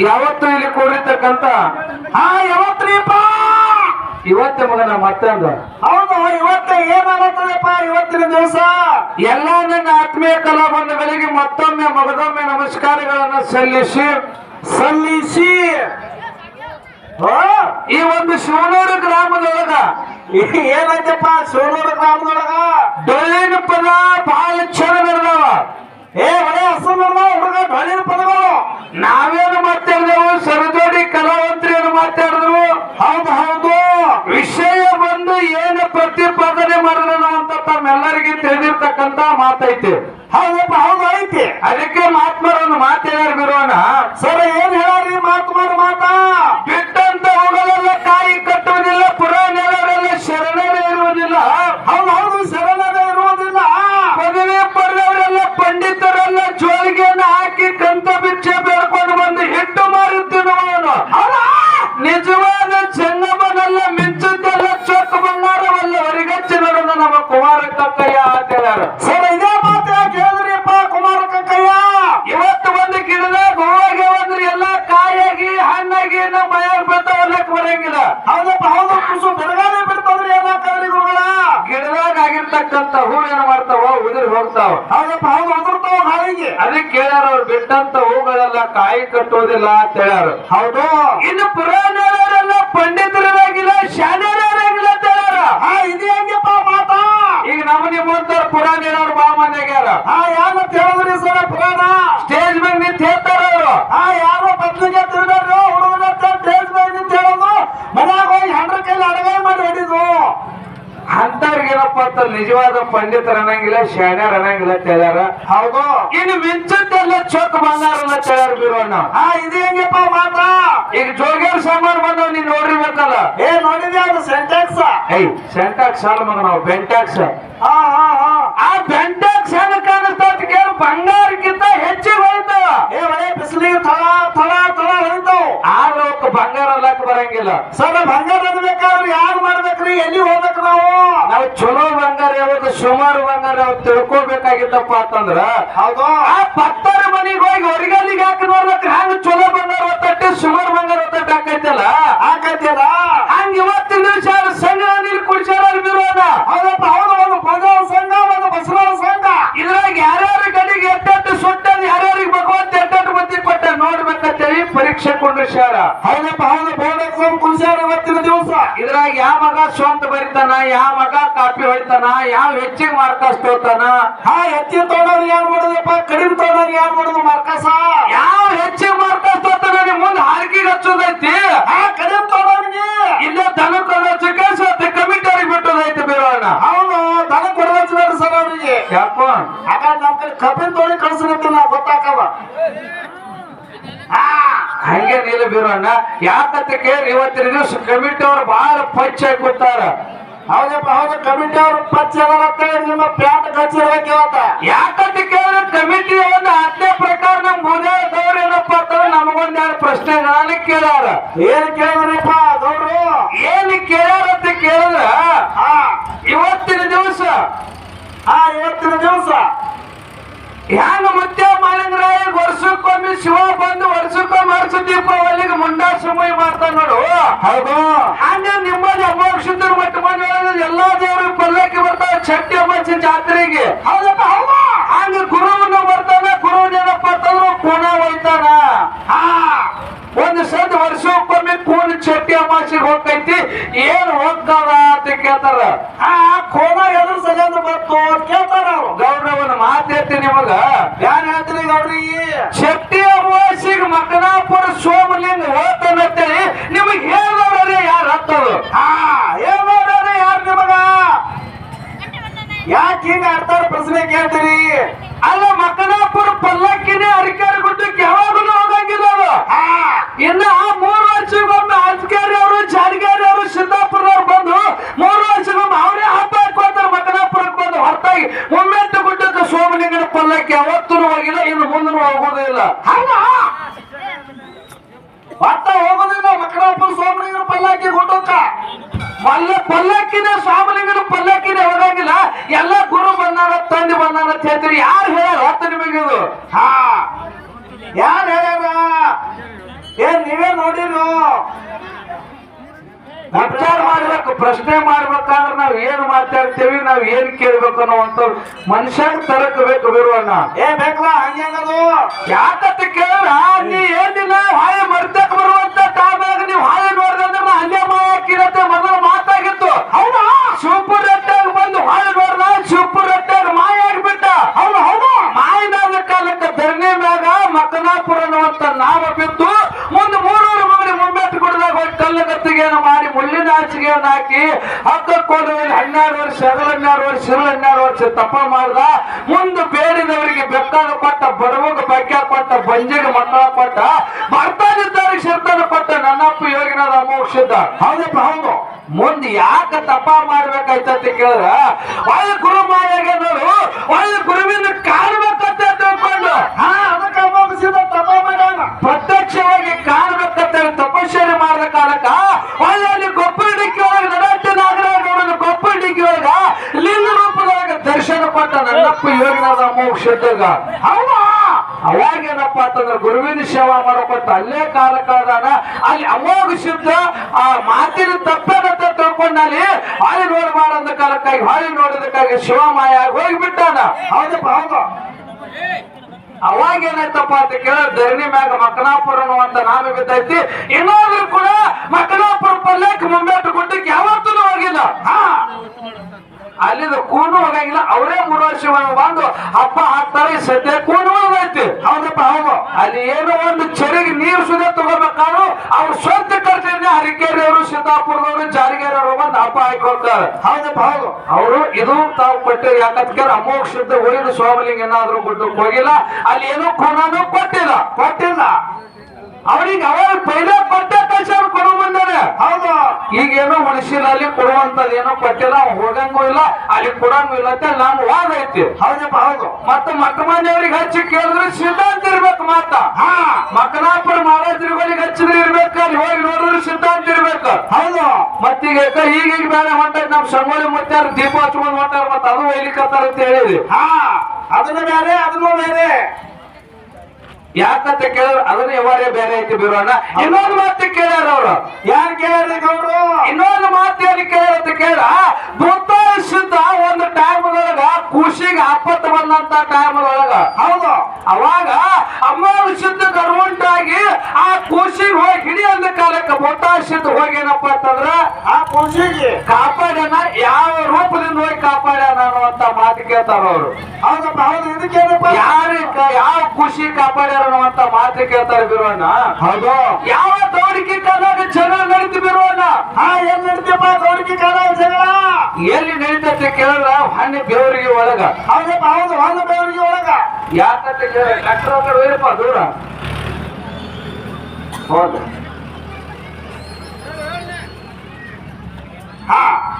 ಯಾವತ್ತು ಇಲ್ಲಿ ಕೂಡಿರ್ತಕ್ಕಂತ ಹಾ ಮಗ ನಾ ಮಗನ ಮತ್ತೊಂದು ಹೌದು ಇವತ್ತ ಏನಾಗುತ್ತದಪ್ಪ ಇವತ್ತಿನ ದಿವಸ? ಎಲ್ಲ ನನ್ನ ಆತ್ಮೀಯ ಕಲಾ ಬಂಧುಗಳಿಗೆ ಮತ್ತೊಮ್ಮೆ ಮಗದೊಮ್ಮೆ ನಮಸ್ಕಾರಗಳನ್ನ ಸಲ್ಲಿಸಿ ಸಲ್ಲಿಸಿ! ಈ ಒಂದು ಶಿವನೂರು ಗ್ರಾಮದೊಳಗ ಏನೈತಪ್ಪ ಶಿವನೂರು ಗ್ರಾಮದೊಳಗ? ಡೊಳ್ಳಿನ ಪದ ಬಹಳ ಚಂದ ನಡೆದವ. ಏ ಒಳ್ಳೆ ಹಸು ಹುಡುಗ, ಧ್ವನಿನ ಪದಗಳು. ನಾವೇನು ಮಾತಾಡಿದೆವು? ಸರಜೋಡಿ ಕಲಾವಂತರೇನು ಮಾತಾಡಿದ್ರು. ಹೌದು ಹೌದು. ವಿಷಯ ಬಂದು ಏನು ಪ್ರತಿಪಾದನೆ ಮಾಡಿದ್ರು ಅಂತ ತಮ್ಮೆಲ್ಲರಿಗೆ ತಿಳಿದಿರ್ತಕ್ಕಂತ ಮಾತೈತಿ. ಹೌದಪ್ಪ, ಹೌದು, ಐತಿ. ಅದಕ್ಕೆ ಮಹಾತ್ಮರನ್ನು ಮಾತೇನಾರು ಬಿರೋಣ ಸರ್, ಏನ್ ಹೇಳಾರಿ ಮಾತು ಮಾತಾ? ಅದಕ್ಕೆ ಕೇಳ್ಯಾರ ಅವ್ರು ಬಿಟ್ಟಂತ ಹೂಗಳೆಲ್ಲ ಕಾಯಿ ಕಟ್ಟೋದಿಲ್ಲ ಅಂತ ಹೇಳ್ಯಾರ. ಹೌದು. ಇನ್ನು ಪುರಾಣ ಪಂಡಿತರಾಗಿಲ್ಲ ಶಾಣ್ಯರಾಗಿಲ್ಲ ಅಂತ ಹೇಳ್ಯಾರ. ಹಾ ಇದು ಹೆಂಗಪ್ಪ ಮಾತಾ? ಈಗ ನಮ್ಮ ನಿಮ್ಮಂತವ್ರು ಪುರಾಣಿನವ್ರು ಬಾ ಮನೆಗ್ಯಾರ ಹಾ ಯಾರು ಹೇಳಿದ್ರಿ ಸರ ಪುರಾಣ? ಸ್ಟೇಜ್ ಮೇಲೆ ನಿಂತ ಹೇಳ್ತಾರ ಅವರು. ಹಾ ಯಾರೋ ಬದ್ಲಿಗೆ ತಿರುಗಾಡ್ರು ಹುಡುಗನ ಟೇಜ್ ಮೇಲೆ ನಿಂತ ಹೇಳೋದು ಮನ್ಯಾಗ ಹೋಗಿ ಹೆಂಡ್ರ ಕೈಲಿ ಅಡಗಾಯಿ ಮಾಡಿ ಹೊಡಿದು ಅಂತ ನಿಜವಾದ ಪಂಡಿತರ ಅನ್ನಂಗಿಲ್ಲ ಶಾಣ್ಯರ್ ಅನ್ನಂಗಿಲ್ಲ ಅಂತ ಹೇಳ್ಯಾರ ಹೌದು. ಇನ್ನು ಮಿಂಚದ್ದೆಲ್ಲ ಚೊಕ್ ಬಂದಾರಲ್ಲ ಅಂತ ಹೇಳ್ಯಾರ ಬೀರೋಣ ಹಾ ಇದು ಹೆಂಗಪ್ಪ ಮಾತಾ ಈಗ ಜೋಗ್ಯಾರ ಸಾಮಾನು ಬಂದವ್ ನೀನ್ ನೋಡಿರ್ಬೇಕಲ್ಲ ಏ ನೋಡಿದ್ಯಾ ಅದು ಸೆಂಟ್ಯಾಕ್ಸ್ ಐ ಸೆಂಟಾಕ್ಸ್ ಅಲ್ಲ ಮಗ ನಾವು ಬೆಂಟಾಕ್ಸ್ ಹಾ ಹಾ ಹಾ. ಆ ಬೆಂಟಾಕ್ಸ್ ಹೆಂಗ್ ಕಾಣಿಸ್ತಾ ಕೇಳಿ ಬಂಗಾರಕ್ಕಿಂತ ಬರಂಗಿಲ್ಲ. ಸರ್ ಬಂಗಾರ ಬೇಕಾದ್ರೆ ಯಾರು ಮಾಡ್ಬೇಕ್ರಿ? ಎಲ್ಲಿ ಹೋಗ್ಬೇಕು ನಾವು? ನಾವು ಚಲೋ ಬಂಗಾರ ಯಾವತ್ತು ಸುಮಾರು ಬಂಗಾರ ಯಾವತ್ತು ತಿಳ್ಕೊಬೇಕಾಗಿತ್ತಪ್ಪ ಅಂತಂದ್ರ ಹೌದು. ಆ ಪತ್ತರ ಮನೆಗೆ ಹೋಗಿ ಹೊರಗಲ್ಲಿಗೆ ಹಾಕಿ ನೋಡ್ಬೇಕು ಹಂಗ ಚಲೋ ಬಂಗಾರ ಒತ್ತಟ್ಟಿ ಸುಮಾರು ಬಂಗಾರ ಒತ್ತಟ್ಟಿ ಹಾಕೈತಲ್ಲ? ಹಾಕೈತಿಯಲ್ಲ ಹಂಗ ಇವತ್ತಿನ ದಿವಸ ಸಂಘ ನೀರು ಕುಡಿಸ್ಯಾರ ಬಿರೋದ? ಹೌದಪ್ಪ ಹೌದು ಒಂದು ಬಂಗಾರ ಸಂಘ ಒಂದು ಬಸವ ಸಂಘ. ಇದ್ರಾಗ ಯಾರ್ಯಾರ ಗಡಿಗೆ ಎಟ್ಟೆಟ್ಟು ಸುಟ್ಟ ಯಾರ್ಯಾರಿಗೆ ಭಗವಂತ ಎಟ್ಟೆಟ್ಟು ಬುದ್ಧಿ ಕೊಟ್ಟ ನೋಡ್ಬೇಕಂತೇಳಿ ಪರೀಕ್ಷೆ ಕುಂಡ್ರಿಸ್ಯಾರ. ಹೌದಪ್ಪ ಹೌದು. ಎಕ್ಸಾಮ್ ಇವತ್ತಿನ ದಿವಸ. ಇದ್ರಾಗ ಯಾವ ಮಗ ಸ್ವಂತ ಬರಿತಾನ ಯಾವ ಮಗ ಕಾಪಿ ಹೊಯ್ತಾನ ಯಾವ ಹೆಚ್ಚಿಗೆ ಮಾರ್ಕಸ್ ತೋತಾನ ಹಾ ಹೆಚ್ಚಿನ ತೋಡೋದ್ ಯಾರು ಮಾಡೋದಪ್ಪ? ಕಡಿಮೆ ತೋಡೋದ್ ಯಾರು ಮಾಡೋದು ಮಾರ್ಕಸ? ಯಾವ ಹೆಚ್ಚಿಗೆ ಮಾರ್ಕಸ್ ತೋತಾನ ನಿಮ್ ಮುಂದೆ ಹಾರಿಕೆಗೆ ಹಚ್ಚೋದೈತಿ? ಹಾ ಕಡಿಮೆ ತೋಡೋರಿಗೆ ಇಲ್ಲ ದನ ದನಕ್ಕೆ ಚಿಕಿತ್ಸೆ ಕಮಿಟಿ ಅವ್ರಿಗೆ ಬಿಟ್ಟೋದೈತಿ ಬೀರೋಣ ಹೌದು ದನ ಕೊಡೋದ್ ಸರ್ ಅವ್ರಿಗೆ. ಯಾಕೋ? ಹಾಗಾದ್ರೆ ನಮ್ಮ ಕಡೆ ಕಬ್ಬಿನ ತೊಗೊಂಡು ಹಂಗೆ ನೀರು ಬೀರೋಣ ಯಾಕಂತ ಕೇಳಿ ಇವತ್ತಿನ ದಿವಸ ಕಮಿಟಿ ಅವ್ರು ಬಹಳ ಪಂಚ ಕೊಡ್ತಾರ ಹೌದಪ್ಪ ಹೌದು ಕಮಿಟಿ ಅವರು ಪಚ್ಚ ನಿಮ್ಮ ಪ್ಯಾಟ್ ಕಚ್ಚಿರ್ಬೇಕು ಇವತ್ತ ಯಾಕಂತ ಕೇಳಿ ಕಮಿಟಿ ಒಂದು ಆಜ್ಞೆ ಪ್ರಕಾರ ನಮ್ ಮುದೇದವ್ರು ಏನಪ್ಪ ಅಂತಂದ್ರೆ ನಮಗೊಂದ್ ಎರಡು ಪ್ರಶ್ನೆಗಳನ್ನ ಕೇಳ್ಯಾರ ಏನ್ ಕೇಳಿದ್ರಿಪ್ಪ ಗೌಡ್ರು? ಏನ್ ಕೇಳ್ಯಾರ ಅಂತ ಕೇಳಿದ್ರ ಇವತ್ತಿನ ದಿವಸ ಹಾ ಇವತ್ತಿನ ದಿವಸ. ಹ್ಯಾಂಗ ವರ್ಷಕ್ಕೊಮ್ಮೆ ಶಿವ ಬಂದು ವರ್ಷಕ್ಕೊಮ್ಮೆ ವರ್ಷ ದೀಪಾವಳಿಗೆ ಮುಂಡಾ ಸುಮೈ ಮಾಡ್ತಾನ ನೋಡು. ಹೌದು. ಹಂಗ ನಿಮ್ಮಲ್ಲಿ ಅಮೋಕ್ಷಿತರ ಮಟ್ಟ ಮನೆ ಎಲ್ಲಾ ದೇವರು ಪಲ್ಲಕ್ಕಿ ಬರ್ತಾವ ಚಟ್ಟಿ ಅಮ್ಮ ಜಾತ್ರೆಗೆ. ಹೌದಪ್ಪ ಹೌದಾ. ಹಂಗ ಗುರುವನ್ನ ಬರ್ತಾನ ಗುರುವನೇನಪ್ಪ ಅಂತಂದ್ರೆ ಕೋಣ ಒಯ್ತಾನ. ಹಾ. ಒಂದು ಸದ್ ವರ್ಷಕ್ಕೊಮ್ಮೆ ಕೂನ್ ಚಟ್ಟಿ ಅಮಾಸಿಗೆ ಹೋಗ್ತೈತಿ. ಏನ್ ಹೋಗ್ತಾರ ಅಂತ ಕೇಳ್ತಾರ. ಆ ಕೋಣ ಎದುರು ಸರಿಯಾದ ಬಂತು ಅಂತ ಕೇಳ್ತಾರ ಅವ್ರು. ಗೌರವನ ಮಾತೇತಿ ನಿಮಗ. ಯಾರು ಹೇಳ್ತೀನಿ ಗೌಡ್ರಿ? ಶಕ್ತಿ ಅಮಾಸಿಗೆ ಮಕನಾಪುರ ಸೋಮಲಿಂಗ ಹೋಗ್ತಾನಂತೇಳಿ ನಿಮಗೆ ಹೇಳೋರೇ ಯಾರು ಹತ್ತದು ಹಾ ಮಾಡೋದು ಯಾರು ನಿಮಗ? ಯಾಕೆ ಹಿಂಗ ಆಡ್ತಾರ ಪ್ರಶ್ನೆ ಕೇಳ್ತೀರಿ ಅಲ್ಲ ಮಕನಾಪುರ ಪಲ್ಲಕ್ಕಿನೇ ಅರಿಕೆರೆ ಪಲ್ಲಕ್ಕಿ ಯಾವತ್ತೂ ಹೋಗಿಲ್ಲ ಇನ್ನು ಮುಂದೂ ಹೋಗೋದಿಲ್ಲ ಹೌದಾ? ಒಟ್ಟ ಹೋಗೋದಿಲ್ಲ ಮಕ್ಕಳಪ್ಪ ಸೋಮಲಿಂಗನ ಪಲ್ಲಾಕಿ ಗುಡ್ಡಕ್ಕ. ಮಲ್ಲ ಪಲ್ಲಕ್ಕಿನ ಸ್ವಾಮಿಲಿಂಗನ ಪಲ್ಲಕ್ಕಿನ ಹೋಗಂಗಿಲ್ಲ. ಎಲ್ಲ ಗುರು ಬಂದಾನ, ತಂದೆ ಬಂದಾನ ಅಂತ ಹೇಳ್ತೀರಿ. ಯಾರು ಹೇಳ ಅತ್ತ ನಿಮಗೆ ಇದು? ಹಾ. ಯಾರು ಹೇಳ್ಯಾರ? ಏನ್ ನೀವೇ ನೋಡಿರು. ವಿಚಾರ ಮಾಡ್ಬೇಕು ಪ್ರಶ್ನೆ ಮಾಡ್ಬೇಕಾದ್ರೆ ನಾವ್ ಏನ್ ಮಾತಾಡ್ತೇವಿ ನಾವ್ ಏನ್ ಕೇಳ್ಬೇಕು ಅನ್ನೋವಂತ ಮನುಷ್ಯ ತರಕ್ ಬೇಕು ಬಿರುವಣ್ಣ ಏ ಬೇಕಲ್ಲ ಹಂಗೇನದು ಯಾಕತ್ತ ಕೇಳ ನೀ ಏನಿಲ್ಲ ಹಾಳೆ ಮರ್ತಕ್ ಬರುವಂತ ಟೈಮ್ನಾಗ ನೀವು ಹಾಳೆ ನೋಡಿದ್ರೆ ನಾ ಅಲ್ಲೇ ಮಾಯಾಕಿರತ್ತೆ ಮೊದಲು ಮಾತಾಗಿತ್ತು. ಹೌದಾ? ಶಿವಪುರ ರಟ್ಟಾಗ ಬಂದು ಹಾಯಿ ನೋಡ್ದ ಶಿವಪುರ ರಟ್ಟಾಗ ಮಾಯ ಆಗ್ಬಿಟ್ಟ. ಹೌದು ಹೌದು. ಮಾಯನಾದ ಕಾಲಕ್ಕೆ ಧರಣಿ ಮ್ಯಾಗ ಮಕ್ಕನಾಪುರ ಅನ್ನುವಂತ ನಾಮ ಬಿತ್ತು ಒಂದು ಮೂರೂರು ಮಗನಿಗೆ ಮುಂಬೆಟ್ಟು ಗುಡ್ದಾಗ ಹೋಗಿ ಏನು ಮಾಡಿ ಹಾಸಿಗೆಯನ್ನು ಹಾಕಿ ಹತ್ತಕ್ಕೊಂಡು ಹನ್ನೆರಡು ವರ್ಷ ಹಗಲು ಹನ್ನೆರಡು ವರ್ಷ ಸಿರು ಹನ್ನೆರಡು ವರ್ಷ ತಪ ಮಾಡ್ದ. ಮುಂದೆ ಬೇಡಿದವರಿಗೆ ಬೆಕ್ಕಾಗ ಕೊಟ್ಟ ಬಡವಗ ಬಕ್ಯ ಕೊಟ್ಟ ಬಂಜಿಗೆ ಮಕ್ಕಳ ಕೊಟ್ಟ ಬರ್ತಾನಿದ್ದವರಿಗೆ ಶಿರ್ತಾನ ಕೊಟ್ಟ ನನ್ನಪ್ಪ ಯೋಗಿನಾದ ಮೋಕ್ಷದ ಹೌದಪ್ಪ ಹೌದು. ಮುಂದೆ ಯಾಕ ತಪ ಮಾಡ್ಬೇಕಾಯ್ತಂತ ಕೇಳಿದ್ರ? ಒಳ್ಳೆ ಗುರು ಮಾಯಾಗೇನವರು ಒಳ್ಳೆ ಗುರುವಿನ ಕಾಣ್ಬೇಕಂತ ತಿಳ್ಕೊಂಡು. ಹಾ ಅದಕ್ಕೆ ಅಮೋಘಸಿದ ತಪ್ಪ ಮಾಡೋಣ ಪ್ರತ್ಯಕ್ಷವಾಗಿ ಕಾಣ್ಬೇಕಂತ ಹೇಳಿ ತಪಸ್ಸರಿ ಮಾಡಿದ ಕಾಲಕ್ಕ ಒಳ್ಳೆ ಅಲ್ಲಿ ಗೊಬ್ಬರ ಡಿಕ್ಕಿ ಒಳಗೆ ನಡಾಟ ನಾಗರಾಜ ಗೊಬ್ಬರ ಡಿಕ್ಕಿ ಒಳಗ ಲಿಂಗ ರೂಪದೊಳಗೆ ಕೊಟ್ಟ ನನ್ನಪ್ಪ ಅವಾಗ ಏನಪ್ಪಾ ಅಂತಂದ್ರೆ ಗುರುವಿನ ಸೇವಾ ಮಾಡಕೊಟ್ಟ ಅಲ್ಲೇ ಕಾಲ ಕಳೆದಾನ. ಅಲ್ಲಿ ಅಮೋಘ ಶುದ್ಧ ಆ ಮಾತಿನ ತಪ್ಪೇನಂತ ತಿಳ್ಕೊಂಡ ಅಲ್ಲಿ ಹಾಳಿ ಮಾಡಂದ ಕಾಲಕ್ಕಾಗಿ ಹಾಳಿ ನೋಡೋದಕ್ಕಾಗಿ ಶಿವಮಾಯ ಹೋಗಿಬಿಟ್ಟಾನ. ಹೌದಪ್ಪ, ಹೌದು. ಅವಾಗ ಏನಾಯ್ತಪ್ಪ ಅಂತ ಕೇಳ ಧರಣಿ ಮ್ಯಾಗ ಮಕನಾಪುರ ಅನ್ನುವಂತ ನಾಮ ಬಿದ್ದೈತಿ. ಇನ್ನೊಂದ್ರು ಕೂಡ ಮಕನಾಪುರ ಪಲ್ಯಕ್ಕೆ ಮುಂಬೆಟ್ಟು ಕೊಟ್ಟಕ್ಕೆ ಯಾವತ್ತೂ ಹೋಗಿಲ್ಲ. ಹಾ. ಅಲ್ಲಿಂದ ಕೂನು ಹೋಗಂಗಿಲ್ಲ ಅವರೇ ಮೂರು ವರ್ಷ ಬಂದು ಹಬ್ಬ ಹಾಕ್ತಾರೆ ಸದ್ಯ ಕೂನು ಹೋಗೈತಿ. ಹೌದಪ್ಪ ಹೌದು. ಅಲ್ಲಿ ಏನೋ ಒಂದು ಚರಿಗೆ ನೀರು ಸುದ ತಗೋಬೇಕಾದ್ರು ಅವ್ರ ಸ್ವಂತ ಖರ್ಚಿನ ಹರಿಕೇರಿಯವರು ಸಿದ್ದಾಪುರದವರು ಜಾರಿಗೇರಿಯವರು ಬಂದು ಹಬ್ಬ ಹಾಕೊಳ್ತಾರೆ. ಹೌದಪ್ಪ ಹೌದು. ಅವರು ಇದು ತಾವು ಕೊಟ್ಟು ಯಾಕಂತ ಅಮೋಕ್ಷದ ಉಳಿದ ಸ್ವಾಮಿಲಿಂಗ ಏನಾದ್ರು ಗುಡ್ಡಕ್ಕೆ ಹೋಗಿಲ್ಲ. ಅಲ್ಲಿ ಏನೋ ಖೂನನೂ ಕೊಟ್ಟಿಲ್ಲ. ಕೊಟ್ಟಿಲ್ಲ. ಅವ್ರಿಗೆ ಅವರ ಪೈಲ ಕೊಟ್ಟ ಕಳ್ಸಿ ಅವ್ರು ಕೊಡು ಬಂದಾರೆ ಹೌದು. ಈಗೇನೋ ಮನುಷ್ಯನ ಅಲ್ಲಿ ಕೊಡುವಂತದ್ ಏನೋ ಕೊಟ್ಟಿಲ್ಲ ಹೋಗಂಗೂ ಇಲ್ಲ ಅಲ್ಲಿ ಕೊಡಂಗೂ ಇಲ್ಲ ಅಂತ ನಾನು ವಾದ ಐತಿ. ಹೌದಪ್ಪ ಹೌದು. ಮತ್ತೆ ಮಕ್ಕ ಮನೆಯವ್ರಿಗೆ ಹಚ್ಚಿ ಕೇಳಿದ್ರೆ ಸಿದ್ಧಾಂತ ಇರ್ಬೇಕು ಮಾತ ಹಾ. ಮಕನಾಪುರ ಮಹಾರಾಜರುಗಳಿಗೆ ಹಚ್ಚಿದ್ರೆ ಇರ್ಬೇಕು ಅಲ್ಲಿ ಹೋಗಿ ನೋಡಿದ್ರೆ ಸಿದ್ಧಾಂತ ಇರ್ಬೇಕು. ಹೌದು. ಮತ್ತೀಗ ಈಗ ಈಗ ಬೇರೆ ಹೊಂಟಾಗ ನಮ್ ಸಂಗೊಳ್ಳಿ ಮುತ್ತಾರ ದೀಪ ಹಚ್ಕೊಂಡು ಹೊಂಟಾರ ಮತ್ತೆ ಅದು ಒಯ್ಲಿಕ್ಕೆ ಅಂತ ಹೇಳಿದ್ವಿ. ಹಾ. ಅದನ್ನ ಬೇರೆ ಅದನ್ನೂ ಬೇರೆ. ಯಾಕಂತ ಕೇಳಿದ್ರೆ ಅದನ್ನ ವ್ಯವಹಾರ ಬೇರೆ ಐತಿ ಬಿರೋಣ ಇನ್ನೊಂದು ಮಾತು ಕೇಳ್ಯಾರ ಅವರು. ಯಾರು ಕೇಳ್ರಿ ಗೌಡ್ರು? ಇನ್ನೊಂದು ಮಾತು ಏನು ಕೇಳಂತ ಕೇಳ. ಭೂತ ಸಿದ್ಧ ಒಂದು ಟೈಮ್ ಒಳಗ ಖುಷಿಗೆ ಆಪತ್ತು ಬಂದಂತ ಟೈಮ್ ಒಳಗ. ಹೌದು. ಅವಾಗ ಅಮ್ಮ ಶುದ್ಧ ಗರ್ವಂಟಾಗಿ ಆ ಖುಷಿಗೆ ಹೋಗಿ ಹಿಡಿ ಅಂದ ಕಾಲಕ್ಕೆ ಸಿದ್ಧ ಹೋಗಿ ಏನಪ್ಪ ಅಂತಂದ್ರ ಆ ಖುಷಿಗೆ ಕಾಪಾಡ್ಯನ ಯಾವ ರೂಪದಿಂದ ಹೋಗಿ ಕಾಪಾಡ್ಯಾನ ಅನ್ನುವಂತ ಮಾತು ಕೇಳ್ತಾರ ಅವರು. ಹೌದಪ್ಪ ಹೌದು ಇದಕ್ಕೇನಪ್ಪ ಯಾರ ಯಾವ ಖುಷಿ ಕಾಪಾಡ್ಯಾರ ಅನ್ನುವಂತ ಮಾತು ಕೇಳ್ತಾರೆ ಬಿರೋಣ ಹೌದು. ಯಾವ ದೌಡಿಕೆ ಕಾಲಾಗ ಜನ ನಡೀತಿ ಬಿರೋಣ ಹಾ ಏನ್ ನಡೀತಪ್ಪ ದೌಡಿಕೆ ಕಾಲ ಜಗಳ? ಎಲ್ಲಿ ನಡೀತೈತೆ ಕೇಳಿದ್ರ ಹಣ್ಣು ಬೇವರಿಗೆ ಒಳಗ. ಹೌದಪ್ಪ ಹೌದು ಹಣ್ಣು ಬೇವರಿಗೆ ಒಳಗ. ಯಾಕಂತ ಕೇಳ ಡಾಕ್ಟರ್ ಕಡೆ ಹೋಯ್ರಪ್ಪ ದೂರ. ಹೌದು.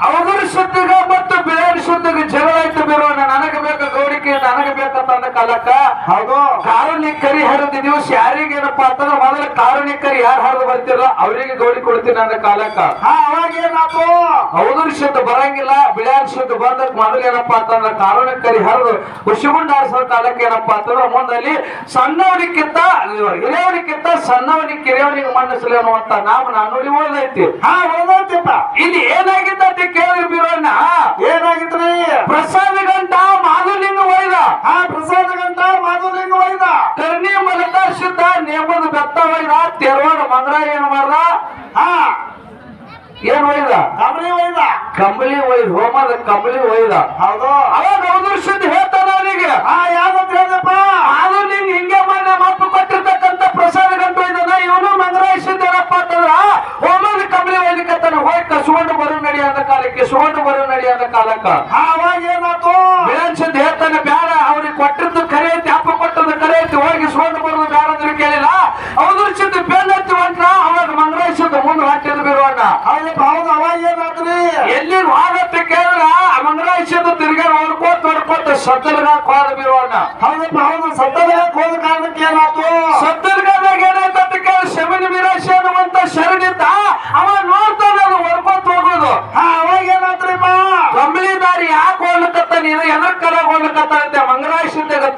ಅವರ ಶುದ್ಧಿಗ ಮತ್ತು ಬೇರೆ ಶುದ್ಧಿಗೆ ಜಗಳ ಆಯ್ತು ಬಿರೋಣ ನನಗೆ ಬೇಕು ಗೌಡಿಕೆ ನನಗೆ ಬೇಕಂತ ಅಂದ ಕಾಲಕ್ಕ. ಹೌದು. ಕಾರುಣಿಕರಿ ಹರಿದ ದಿವಸ ಯಾರಿಗೇನಪ್ಪ ಅಂತಂದ್ರೆ ಮೊದಲ ಕಾರುಣಿಕರಿ ಯಾರು ಹರಿದು ಬರ್ತಿರೋ ಅವರಿಗೆ ಗೌಡಿ ಕೊಡ್ತೀನಿ ಅಂದ ಕಾಲಕ್ಕ. ಅವಾಗ ಏನಾತು ಹೌದ್ರ ಶುದ್ಧ ಬರಂಗಿಲ್ಲ ಬಿಳಿಯಾರ ಶುದ್ಧ ಬಂದ ಮೊದಲು ಏನಪ್ಪಾ ಅಂತಂದ್ರೆ ಕಾರುಣಿಕರಿ ಹರಿದು ಋಷಿಗುಂಡಾರಿಸೋ ಕಾಲಕ್ಕೆ ಏನಪ್ಪಾ ಅಂತಂದ್ರೆ ಮುಂದಲ್ಲಿ ಸಣ್ಣವನಿಕ್ಕಿಂತ ಹಿರಿಯವನಿಕ್ಕಿಂತ ಸಣ್ಣವನಿಗೆ ಕಿರಿಯವನಿಗೆ ಮನ್ನಿಸಲಿ ಅನ್ನುವಂತ ನಾಮ ನಾನು ಉಳಿದೈತಿ ಹಾ ಉಳ್ದೈತಿಪ್ಪ ಇಲ್ಲಿ ಏನಾಗಿದ್ದ ಅಂತ ಕೇಳಿದ್ರು ಬಿರೋಣ ಏನಾಗಿತ್ರಿ? ಪ್ರಸಾದ ಗಂಟ ಮಾಧುಲಿಂಗ ಒಯ್ದ. ಹಾ ಪ್ರಸಾದ ಗಂಟ ಮಾಧುಲಿಂಗ ಒಯ್ದ. ಕರ್ಣಿ ಮಲದರ್ಶಿದ್ದ ನೇಮದ ಬೆತ್ತ ಒಯ್ದ. ತೆರವಾಡ ಮಂದ್ರ ಏನ್ ಮಾಡ್ದ? ಹಾ ಏನ್ ಒಯ್ದ? ಕಂಬಳಿ ಒಯ್ದ. ಕಂಬಳಿ ಒಯ್ದ. ಹೋಮದ ಕಂಬಳಿ ಒಯ್ದ. ಹೌದು. ಅವಾಗ ಶುದ್ಧ ಹೇಳ್ತಾನ ಅವನಿಗೆ. ಹಾ ಯಾವ್ದಂತ ಹೇಳಿದಪ್ಪ ಅದು ನಿಂಗೆ ಹಿಂಗೆ ಮಾಡಿ ಮಾತು ಕೊಟ್ಟಿರ್ತಕ್ಕಂತ ಪ್ರಸಾದ ಗಂಟು ಒಯ್ದದ ಇವನು ಮಂಗರಾಯಿಸಿದ್ದೇನಪ್ಪ ಅಂತಂದ್ರ ಹೋಮದ ಕಂಬಳಿ ಒಯ್ದಕ್ಕತ್ತಾನ ಹೋಯ್ತ ಸುವರ್ಣ ಬರೋ ನಡೆಯಾದ ಕಾಲಕ್ಕೆ ಸುವರ್ಣ ಬರೋ ನಡೆಯಾದ ಕಾಲಕ್ಕ. ಅವಾಗ ಏನಾಯ್ತು? ಬಿಳನ್ಸಿಂದ ಹೇಳ್ತಾನೆ ಬ್ಯಾಡ ಅವ್ರಿಗೆ ಕೊಟ್ಟಿದ್ದು ಕರೆ ಐತಿ ಅಪ್ಪ ಕೊಟ್ಟದ್ದು ಕರೆ ಐತಿ ಹೋಗಿ ಸುವರ್ಣ ಬರೋದು ಬ್ಯಾಡ ಅಂದ್ರೆ ಕೇಳಿಲ್ಲ. ಅವದರ್ಶಿದ್ದ ಬೆನ್ನ ಹತ್ತಿ ಒಂತ್ರ ಅವಾಗ ಮಂಗರಾಯಿಸಿದ್ದು ಮುಂದೆ ಹೊಂಟಿದ್ ಬಿರೋಣ ಹೌದಪ್ಪ ಹೌದು ಅವಾಗ ಏನಾದ್ರಿ ಎಲ್ಲಿ ಹೋಗತ್ತೆ ಕೇಳಿದ್ರ ಮಂಗರಾಯಿಸಿದ್ದು ತಿರ್ಗಾ ಹೊಡ್ಕೋತ ಹೊಡ್ಕೋತ ಸತ್ತಲ್ಗ ಹೋದ ಬಿರೋಣ ಹೌದಪ್ಪ ಹೌದು ಸತ್ತದ ಹೋದ ಕಾರಣಕ್ಕೆ ಏನಾತು ಏನಾಯ್ತು ಅಂತ ಕೇಳಿ ಶಮನಿ ವೀರೇಶ ಅನ್ನುವಂತ ಶರಣಿದ್ದ ಕಲಗೊಂಡಕತ್ತಂತೆ ಮಂಗರಾಯ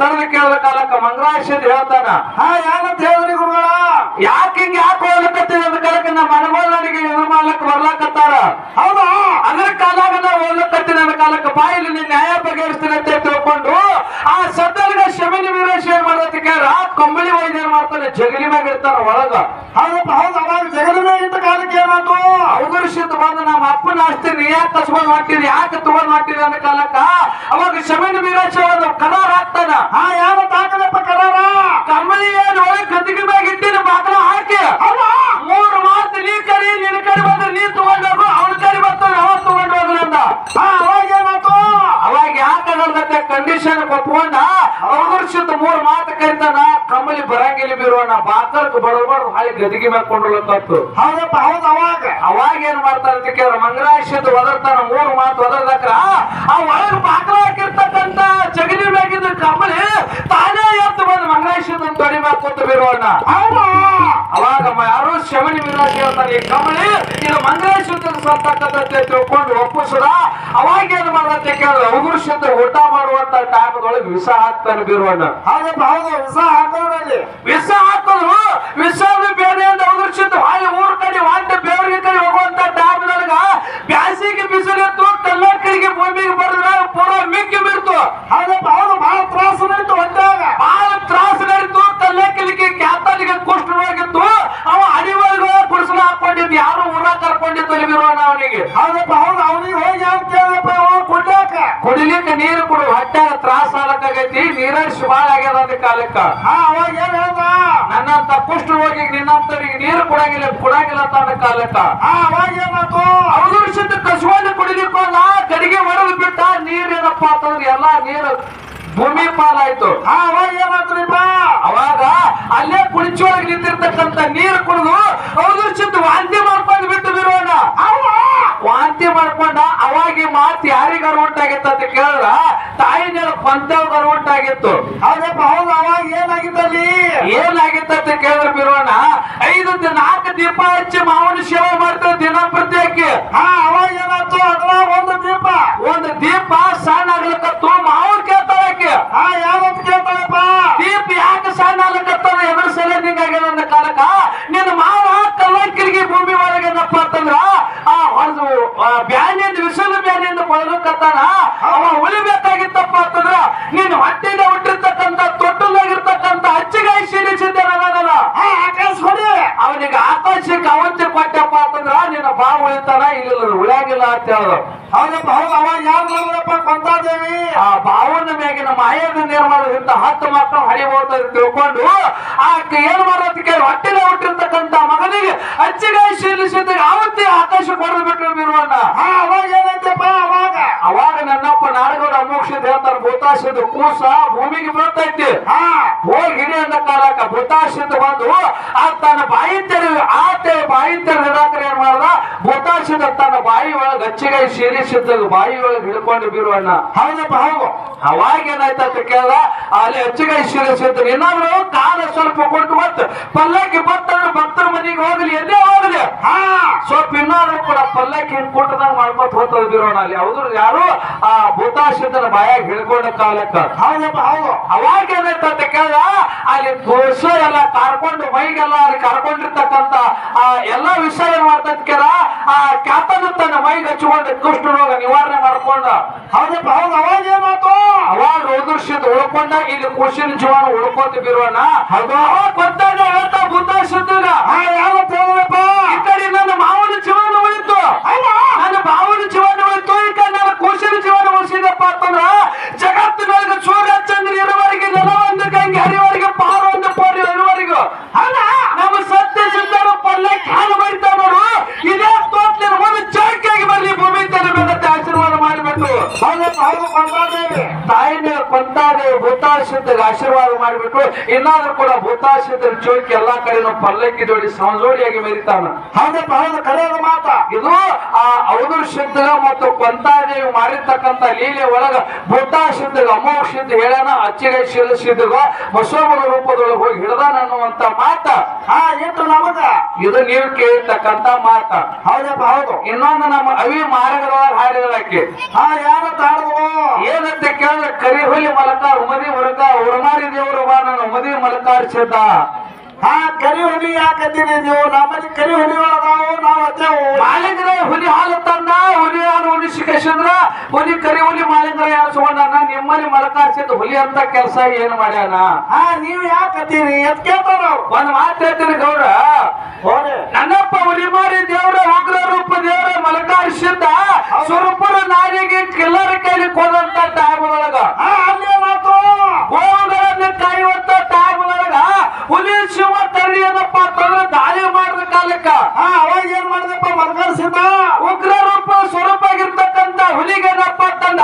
ತರದ ಕೇಳದ ಕಾಲಕ್ಕ ಮಂಗರಾಯ ಹೇಳ್ತಾನ. ಹಾ ಏನಂತ ಹೇಳ್ರಿ ಗುರುಗಳ? ಯಾಕೆ ಹಿಂಗ ಯಾಕೆ ಹೋಗ್ಲಕತ್ತಿದ ಅಂದ ಕಾಲಕ್ಕ ನಮ್ಮ ಅನುಭವ ನನಗೆ ಇದು ಬರ್ಲಾಕತ್ತಾರ. ಹೌದು? ಅದರ ಕಾಲಾಗ ನಾವು ಹೋಗ್ಲಕತ್ತಿದ ಅಂದ ಕಾಲಕ್ಕೆ ಬಾಯಿಲಿ ನೀನ್ ನ್ಯಾಯ ಬಗೆಹರಿಸ್ತೀನಿ ಅಂತ ತಿಳ್ಕೊಂಡು ಆ ಸದ್ದರ್ಗ ಶಮಿನಿ ವೀರೇಶ್ ಏನ್ ಮಾಡೋದಕ್ಕೆ ರಾತ್ ಕೊಂಬಳಿ ವೈದ್ಯ ಏನ್ ಮಾಡ್ತಾನೆ ಜಗಲಿ ಮ್ಯಾಗ ಇರ್ತಾರ ಒಳಗ. ಹೌದಪ್ಪ ಹೌದು ಅವಾಗ ಜಗಲಿ ಮ್ಯಾಗ ಇದ್ದ ಕಾಲಕ್ಕೆ ಏನಾದ್ರು ಅವಗರ್ಷಿತ್ ಬಂದು ನಮ್ಮ ಅಪ್ಪನ ಆಸ್ತಿ ನೀ ಯಾಕೆ ಕಸ್ಕೊಂಡ್ ಮಾಡ್ತೀರಿ ಯಾಕೆ ತಗೊಂಡ್ ಮಾಡ್ತೀರಿ ಅನ್ನೋ ಕಾಲಕ್ಕ ಅವಾಗ ಶಮೀನ್ ಒಂದು ಕರಾರ್ ಹಾಕ್ತಾನ ಯಾರ ಯಾವ ತಾಕದಪ್ಪ ಕರಾರ? ಕಮ್ಮಲಿ ಏನು ಒಳಗೆ ಮ್ಯಾಗ ಇಟ್ಟಿನ ಬಾಕಲ ಹಾಕಿ. ಮೂರು ಮಾತು ನೀ ಕರಿ ನಿನ್ ಕಡೆ ಬಂದ್ರೆ ನೀ ತಗೊಂಡೋಗು ಅವ್ನ ಕಡೆ ಬರ್ತಾನೆ ಅವ ತಗೊಂಡ್ ಹೋಗ್ಲಿ ಅಂದ. ಅವಾಗ ಏನಾಯ್ತು ಯಾಕಾಗಲ್ದತ್ತೆ ಕಂಡೀಷನ್ ಕೊಟ್ಕೊಂಡ ಅವ್ರ ಸುತ್ತ ಮೂರ್ ಮಾತು ಕರಿತಾನ ಕಮಲಿ ಬರಂಗಿಲ್ಲ ಬೀರೋಣ ಬಡ ಬಡಬಡ ಹಾಳಿ ಗದಿಗೆ ಮಾಡ್ಕೊಂಡು ಹೌದಪ್ಪ ಹೌದು ಅವಾಗ. ಅವಾಗ ಏನ್ ಮಾಡ್ತಾರ ಅಂತ ಕೇಳ ಮಂಗರಾಶದ ಒದರ್ತಾನ ಮೂರು ಮಾತು ಒದರ್ದಕ್ರ ಆ ಒಳಗ ಪಾತ್ರ ಹಾಕಿರ್ತಕ್ಕಂತ ಜಗಲಿ ಮ್ಯಾಗಿದ್ದ ಕಮಲಿ ತಾನೇ ಎದ್ದು ಬಂದು ಮಂಗರಾಶದ ತೊಡಿ ಮಾಡ್ಕೊಂತ ಕೂತು ಬೀರೋಣ ಹೌದಾ. ಮ- ಯಾರು ಶಮನಿ ವಿರಾಜ್ ಹೇಳ್ತಾರೆ ಈ ಕಮಲಿ ಇದು ಮಂಗಳೇಶ್ವರ ಸತ್ತಕ್ಕಂತೆ ತಿಳ್ಕೊಂಡು ಒಪ್ಪಿಸದ. ಅವಾಗ ಏನ್ ಮಾಡತ್ತೆ ಕೇಳಿದ್ರೆ ಅವಗುರುಷದ ಊಟ ಮಾಡುವಂತ ಟೈಮ್ದೊಳಗೆ ವಿಷ ಹಾಕ್ತಾನೆ ಬೀರುವಣ್ಣ. ಹೌದಪ್ಪ ಹೌದು ವಿಷ ಹಾಕೋದ್ರಲ್ಲಿ. ವಿಷ ಹಾಕಿದ್ರು ವಿಷ ಬೇರೆ ಅಂತ ಅವಗುರುಷದ ಹಾಯಿ ಊರ ಕಡೆ ವಾಂಟ ಬೇವ್ರಿಗೆ ಕಡೆ ಹೋಗುವಂತ ಟೈಮ್ದೊಳಗ ಬ್ಯಾಸಿಗೆ ಬಿಸಿಲಿತ್ತು ಕಲ್ಲಕ್ಕರಿಗೆ ಭೂಮಿಗೆ ಬರೆದ್ರ ಪೂರ ಮಿಕ್ಕಿ ಬಿಡ್ತು ಹೌದಪ್ಪ ಹೌದು ಬಹಳ ತ್ರಾಸ ನಡೀತು ಹೊಂಟಾಗ ಬಹಳ ತ್ರಾಸ ನಡೀತು ಕಲ್ಲಕ್ಕಲಿಗೆ ಕ್ಯಾತಲಿಗೆ ಕುಷ್ಠವಾಗಿತ್ತು ಅವ ಅಡಿವರ್ಗ ಕುಡಿಸಲು ಹಾಕೊಂಡಿದ್ದು ಯಾರು ಊರ ಕರ್ಕೊಂಡಿದ್ದು ಬೀರೋಣ ಅವನಿಗೆ ಹೌದಪ್ಪ ಹೌದು ಅವನಿಗೆ ಹೋಗಿ ಅಂತ ಕೇಳಪ್ಪ ಅವ ಕೊಡ್ಲಾಕ ಕುಡಿಲಿಕ್ಕೆ ನೀರು ಕೊಡು ಹೊಟ್ಟಾಗ ತ್ರಾಸ ಆಗತ್ತೈತಿ ನೀರಾಗ ಶುಭಾಳ ಆಗ್ಯದ ಅದ ಕಾಲಕ್ಕ. ಹಾ ಅವಾಗ ಏನ್ ಹೇಳ್ದ? ನನ್ನಂತ ಕುಷ್ಠ ಹೋಗಿ ನಿನ್ನಂತರಿಗೆ ನೀರು ಕೊಡಂಗಿಲ್ಲ ಕೊಡಂಗಿಲ್ಲ ಅಂತ ಅಂದ ಕಾಲಕ್ಕ. ಹಾ ಅವಾಗ ಏನಾಯ್ತು ಅವಗುರುಷದ ಕಸುವಲ್ಲಿ ಕುಡಿದಿಕ್ಕೋ ನಾ ಗಡಿಗೆ ಹೊಡೆದು ಬಿಟ್ಟ ಏನಪ್ಪ ಅಂತಂದ್ರೆ ಎಲ್ಲಾ ನೀರು ಭೂಮಿ ಪಾಲಾಯ್ತು. ಹಾ ಅವಾಗ ಏನಾಯ್ತ್ರಿಪ್ಪ ಅವಾಗ ಅಲ್ಲೇ ಕುಳಿಚೊಳಗೆ ನಿಂತಿರ್ತಕ್ಕಂತ ನೀರು ಕುಡಿದು ಅವಗುರುಷದ ವಾಂತಿ ಮಾಡ್ಕೊಂಡು ಬಿಟ್ಟು ಬಿರೋಣ ವಾಂತಿ ಮಾಡ್ಕೊಂಡ ಅವಾಗಿ ಮಾತ್ ಮಾತು ಯಾರಿಗಾರ ಉಂಟಾಗಿತ್ತು ಅಂತ ಕೇಳಿದ್ರ? ತಾಯಿನ ಪಂಚವ್ಗಾರ ಉಂಟಾಗಿತ್ತು. ಹೌದಪ್ಪ ಹೌದು ಅವಾಗ ಏನಾಗಿತ್ತಲ್ಲಿ ಏನಾಗಿತ್ತು ಅಂತ ಕೇಳಿದ್ರೆ ಬಿರೋಣ ಐದು ನಾಲ್ಕು ದೀಪ ಹಚ್ಚಿ ಮಾವನ ಸೇವೆ ಮಾಡ್ತಾರೆ ದಿನ ಪ್ರತ್ಯೇಕಿ. ಹಾ ಅವಾಗ ಏನಾಯ್ತು? ಅದ್ರ ಒಂದು ದೀಪ. ಒಂದು ದೀಪ ಸಣ್ಣ ಆಗ್ಲಿಕ್ಕತ್ತು ಮಾವನ್ ಅಂತ ಹೇಳೋದು ಹೌದಪ್ಪ ಹೌದು ಅವಾಗ ಯಾರು ನೋಡಪ್ಪ ಕೊಂತಾದೇವಿ ಆ ಬಾವನ ಮ್ಯಾಗಿನ ಮಾಯದಿಂದ ಏನ್ ಮಾಡೋದ್ರಿಂದ ಹತ್ತು ಮಕ್ಕಳು ಹಡಿಬಹುದು ಅಂತ ತಿಳ್ಕೊಂಡು ಆಕೆ ಏನ್ ಮಾಡೋದಕ್ಕೆ ಹೊಟ್ಟೆ ಹುಟ್ಟಿರ್ತಕ್ಕಂತ ಮಗನಿಗೆ ಅಚ್ಚಿಗಾಯಿ ಶೀಲಿಸಿದ ಆವತ್ತಿ ಆಕಾಶ ಕೊಡದು ಬಿಟ್ಟು ಬಿರುವಣ್ಣ ಹಾ ಅವಾಗ ಏನೈತಪ್ಪ ಅವಾಗ ಅವಾಗ ನನ್ನಪ್ಪ ನಾಡಗೌಡ ಅಮೋಕ್ಷದ ಹೇಳ್ತಾನೆ ಭೂತಾಶದ ಕೂಸ ಭೂಮಿಗೆ ಬರ್ತೈತಿ ಹಾ. ಹೋಗಿ ಹಿಡಿ ಅಂದ ಕಾಲಕ್ಕ ಭೂತಾಶದ ಬಂದು ಆ ತನ್ನ ಬಾಯಿ ತೆರೆ ಆ ಬಾಯಿ ತೆರೆ ಹಿಡಾಕ್ರೆ ಏನ್ ಮಾಡ್ದ? ಭೂತಾಶದ ತನ್ನ ಬಾಯಿ ಒಳಗೆ ಅಚ್ಚಿಗಾಯಿ ಸೇರಿಸಿದ್ದ ಬಾಯಿ ಒಳಗೆ ಹಿಡ್ಕೊಂಡು ಬೀರುವಣ್ಣ ಹೌದಪ್ಪ ಹೌದು. ಅವಾಗ ಏನಾಯ್ತ ಅಂತ ಕೇಳ್ದ? ಅಲ್ಲಿ ಹಚ್ಚಿಗೆ ಶಿರಸಿದ್ರು ಏನಾದ್ರು ಕಾಲ ಸ್ವಲ್ಪ ಕೊಟ್ಟು ಮತ್ತೆ ಪಲ್ಲಕ್ಕಿ ಬತ್ತಂದ್ರೆ ಭಕ್ತರ ಮನೆಗೆ ಹೋಗ್ಲಿ ಎಲ್ಲೇ ಹೋಗ್ಲಿ. ಹಾ. ಸ್ವಲ್ಪ ಇನ್ನಾದ್ರು ಕೂಡ ಪಲ್ಲಕ್ಕಿ ಹಿಂಗ್ ಕೊಟ್ಟದಂಗ ಮಾಡ್ಕೊತ ಹೋಗ್ತದ ಬಿರೋಣ ಅಲ್ಲಿ. ಅವ್ರು ಯಾರು? ಆ ಭೂತಾಶ್ರಿತನ ಬಾಯಾಗ ಹಿಡ್ಕೊಂಡ ಕಾಲಕ್ಕ. ಹೌದಪ್ಪ ಹೌದು. ಅವಾಗ ಏನಂತ ಕೇಳ ಅಲ್ಲಿ ಎಲ್ಲ ಕಾರ್ಕೊಂಡು ಮೈಗೆಲ್ಲ ಅಲ್ಲಿ ಕರ್ಕೊಂಡಿರ್ತಕ್ಕಂತ ಆ ಎಲ್ಲಾ ವಿಷಯ ಏನ್ ಮಾಡ್ತದ ಕೇಳ ಆ ಕ್ಯಾತನ ತನ್ನ ಮೈಗೆ ಹಚ್ಕೊಂಡು ಕುಷ್ಠ ರೋಗ ನಿವಾರಣೆ ಮಾಡ್ಕೊಂಡ. ಹೌದಪ್ಪ ಹೌದು ಅವಾಗ ಏನಾಯ್ತು ಅವಾಗ ರೋದೃಶ್ಯದ ಉಳ್ಕೊಂಡ ಇಲ್ಲಿ ಕುಶಿನ ಜೀವನ ಉಳ್ಕೋತ ಹೌದು. ಅವಾಗ ಗೊತ್ತಾಗ ಹೇಳ್ತಾ ಹಾ ಯಾವತ್ತು ಹೇಳಿದ್ರಪ್ಪ ಈ ಕಡೆ ನನ್ನ ಮಾವನ ಜೀವನ ಉಳಿತು. ನನ್ನ ಮಾವನ ಜೀವನ ಉಳಿತು. ಈ ಕಡೆ ನನ್ನ ಕುಶಿನ ಜೀವನ ಉಳಿಸಿದಪ್ಪ ಅಂತಂದ್ರ ಜಗತ್ತಿನೊಳಗೆ ಸೂರ್ಯ ಚಂದ್ರ ಇರುವವರೆಗೆ ನೆಲವೊಂದು ಗಂಗೆ ಹರಿವರೆಗೆ ಪಾರ ಒಂದು ಪೋರಿ ಇರುವವರೆಗೂ ನಮ್ಮ ಸತ್ಯ ಸಿದ್ಧರು ಪಲ್ಲಕ್ಕೆ ಹಾಲು ಬರಿತಾವ ನೋಡು. ಇದೇ ತೋಟ್ಲಿನ ಒಂದು ಚೌಕಿಯಾಗಿ ಬರಲಿ. ಭೂಮಿ ತೆರಬೇಕಂತ ಆಶೀರ್ವಾದ ಮಾಡಿಬಿಟ್ಟು. ತಾಯಿನ ಕೊಂತಾದೆ ಭೂತಾಶ್ರಿತರಿಗೆ ಆಶೀರ್ವಾದ ಮಾಡಿಬಿಟ್ಟು ಇನ್ನಾದ್ರೂ ಕೂಡ ಭೂತಾಶ್ರಿತರ ಚೋಕಿ ಎಲ್ಲಾ ಕಡೆನೂ ಪಲ್ಲಕ್ಕಿ ಜೋಡಿ ಸಮಜೋಡಿಯಾಗಿ ಮೆರಿತಾನ. ಹೌದಪ್ಪ ಹೌದು ಕರೆಯೋದು ಮಾತ. ಇದು ಆ ಅವಧೂರ್ ಶುದ್ಧಗ ಮತ್ತು ಕೊಂತಾದೇವಿ ಮಾಡಿರ್ತಕ್ಕಂತ ಲೀಲೆ ಒಳಗ ಭೂತಾಶಿದ್ದಾಗ ಶುದ್ಧ ಹೇಳನ ಅಚ್ಚಿಗೆ ಶಿರಸಿದ್ದಾಗ ಬಸವನ ರೂಪದೊಳಗೆ ಹೋಗಿ ಹಿಡ್ದಾನ ಅನ್ನುವಂತ ಮಾತ. ಆ ಇಟ್ಟು ನಮಗ? ಇದು ನೀವು ಕೇಳಿರ್ತಕ್ಕಂತ ಮಾತ. ಹೌದಪ್ಪ ಹೌದು. ಇನ್ನೊಂದು ನಮ್ಮ ಅವಿ ಮಾರ್ಗದೊಳಗೆ ಹಾಡಿದಕ್ಕೆ ಹಾ ಯಾರು ತಾಡ್ದು ಏನಂತ ಕೇಳಿದ್ರೆ ಕರಿಹುಲಿ ಮಲಕ ಉಮದಿ ಮಲಕ ಉರಮಾರಿ ದೇವರು ಬಾ ನನ್ನ ಉಮದಿ ಮಲಕಾರ್ಸಿದ್ದ ಆ ಕರಿ ಹುಲಿ ಯಾಕಂತೀರಿ ನೀವು? ನಮ್ಮಲ್ಲಿ ಕರಿ ಹುಲಿಗಳು ಅದಾವು ನಾವು ಮಾಲಿಂಗ್ರ ಹುಲಿ ಹಾಲು ತಂದ ಹುಲಿ ಹಾಲು ಉಣಿಸಿಕೇಶಂದ್ರ ಹುಲಿ ಕರಿ ಹುಲಿ ಮಾಲಿಂಗ್ರ ಎಣಿಸ್ಕೊಂಡಾನ ನಿಮ್ಮಲ್ಲಿ ಮಲಕಾರ್ಸಿದ ಹುಲಿ ಅಂತ ಕೆಲಸ ಏನ್ ಮಾಡ್ಯಾನ? ಹಾ ನೀವು ಯಾಕಂತೀರಿ ಎತ್ ಕೇಳ್ತಾರ ಒಂದ್ ಮಾತು ಹೇಳ್ತೀನಿ ಗೌಡ ನನ್ನಪ್ಪ ಹುಲಿ ಮಾರಿ ದೇವ್ರ ಉಗ್ರ ರೂಪ ದೇವ್ರ ಮಲಕಾರ್ಸಿದ್ದ ಸುರಪುರ ನಾರಿಗೆ ಕಿಲ್ಲರ ಕೈಲಿ ಕೊದಂತ ಟೈಮ್ ಒಳಗ. ಶಿವ ಏನಪ್ಪ ಅಂತಂದ್ರೆ ದಾಳಿ ಮಾಡಿದ ಕಾಲಕ್ಕ. ಆ ಅವಾಗ ಏನ್ ಮಾಡಿದಪ್ಪ? ಮಲ್ಕರ್ಸಿದ್ದ ಉಗ್ರ ರೂಪ ಸ್ವರೂಪ ಆಗಿರತಕ್ಕಂತ ಹುಲಿಗೇನಪ್ಪ ಅಂತಂದ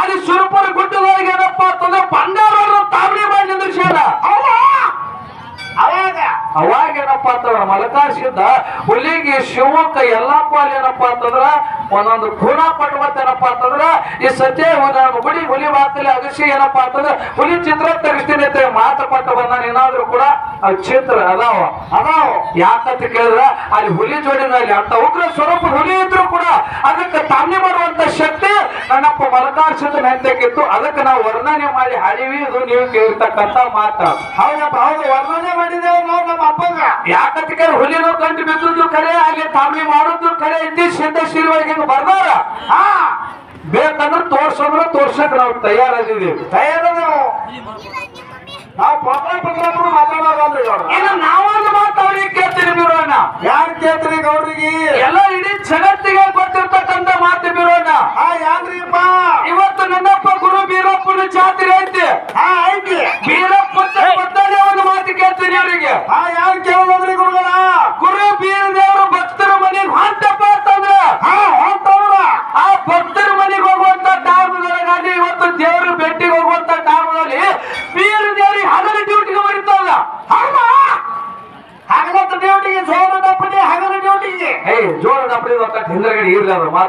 ಅಲ್ಲಿ ಸುರಪುರ ಗುಡ್ಡದೊಳಗೆ ಏನಪ್ಪ ಅಂತಂದ್ರೆ ಬಂಗಾರ ತಾವಣಿ ಮಾಡಿ ನಿಂದ್ರಿಸ್ಯಾರ ಅವಾಗ ಅವಾಗ ಏನಪ್ಪ ಅಂತಂದ್ರ ಮಲಕಾರ್ಸಿದ್ದ, ಹುಲಿಗೆ ಶಿವಕ್ಕ ಎಲ್ಲಪ್ಪ ಪಾಲ್ ಏನಪ್ಪ ಅಂತಂದ್ರ, ಒಂದೊಂದು ಗುಣ ಏನಪ್ಪಾ ಅಂತಂದ್ರ, ಈ ಸತ್ಯ ಹುಲಿ ಹುಲಿ ಮಾತಲ್ಲಿ ಅಗಸಿ ಏನಪ್ಪ ಅಂತಂದ್ರ, ಹುಲಿ ಚಿತ್ರ ತೆಗಿಸ್ತೀನಿ ಅಂತ ಮಾತು ಪಟ್ಟು ಬಂದ ಏನಾದ್ರೂ ಕೂಡ ಆ ಚಿತ್ರ ಅದಾವ. ಅದಾವ. ಯಾಕಂತ ಕೇಳಿದ್ರ, ಅಲ್ಲಿ ಹುಲಿ ಜೋಡಿನಲ್ಲಿ ಅಂತ ಉಗ್ರ ಸ್ವರೂಪ ಹುಲಿ ಇದ್ರು ಕೂಡ ಅದಕ್ಕೆ ತಾಮ್ನೆ ಶಕ್ತಿ ನನ್ನಪ್ಪ ಮಲಕಾರ್ಸಿದ ಅದಕ್ಕೆ ನಾವು ವರ್ಣನೆ ಮಾಡಿ ಹಾಡಿವಿ ಇದು ನೀವು ಕೇಳಿರ್ತಕ್ಕಂತ ಮಾತ್ರ. ಹೌದಪ್ಪ ಹೌದು ವರ್ಣನೆ ಮಾಡಿದೆವು ನಾವು ನಮ್ಮ ಅಪ್ಪಗ. ಯಾಕಂತ ಹುಲಿನ ಹುಲಿನೂ ಕಂಡು ಬಿದ್ದು ಕರೆ ಹಾಗೆ ತಾಮಿ ಮಾಡುದು ಕರೆ ಇದ್ದು ಸಿದ್ಧ ಶಿಲ್ವಾಗಿ ಬರ್ದಾರ? ಹಾ. ಬೇಕಂದ್ರೆ ತೋರ್ಸಂದ್ರೆ ತೋರ್ಸಕ್ ನಾವು ತಯಾರಾಗಿದ್ದೀವಿ. ತಯಾರದೇವು. ನಾವೊಂದು ಮಾತು ಅವ್ರಿಗೆ ಕೇಳ್ತೀನಿ ಬಿರೋಣ ಯಾರು ಕೇಳ್ತೀರಿ ಗೌಡ್ರಿಗೆ? ಎಲ್ಲ ಇಡೀ ಜಗತ್ತಿಗೆ ಗೊತ್ತಿರ್ತಕ್ಕಂಥ ಮಾತು ಬಿರೋಣ ಹಾ ಯಾನ್ರಿಪ್ಪ ಇವತ್ತು ನನ್ನಪ್ಪ ಗುರು ಬೀರಪ್ಪನ ಜಾತ್ರೆ ಐತಿ. ಹಾ ಐತಿ. ಬೀರಪ್ಪ ಒಂದು ಮಾತು ಕೇಳ್ತೀನಿ ಅವರಿಗೆ. ಹಾ ಯಾರು ಕೇಳೋದ್ರಿ ಗುರುಗಳ? ಗುರು ಬೀರ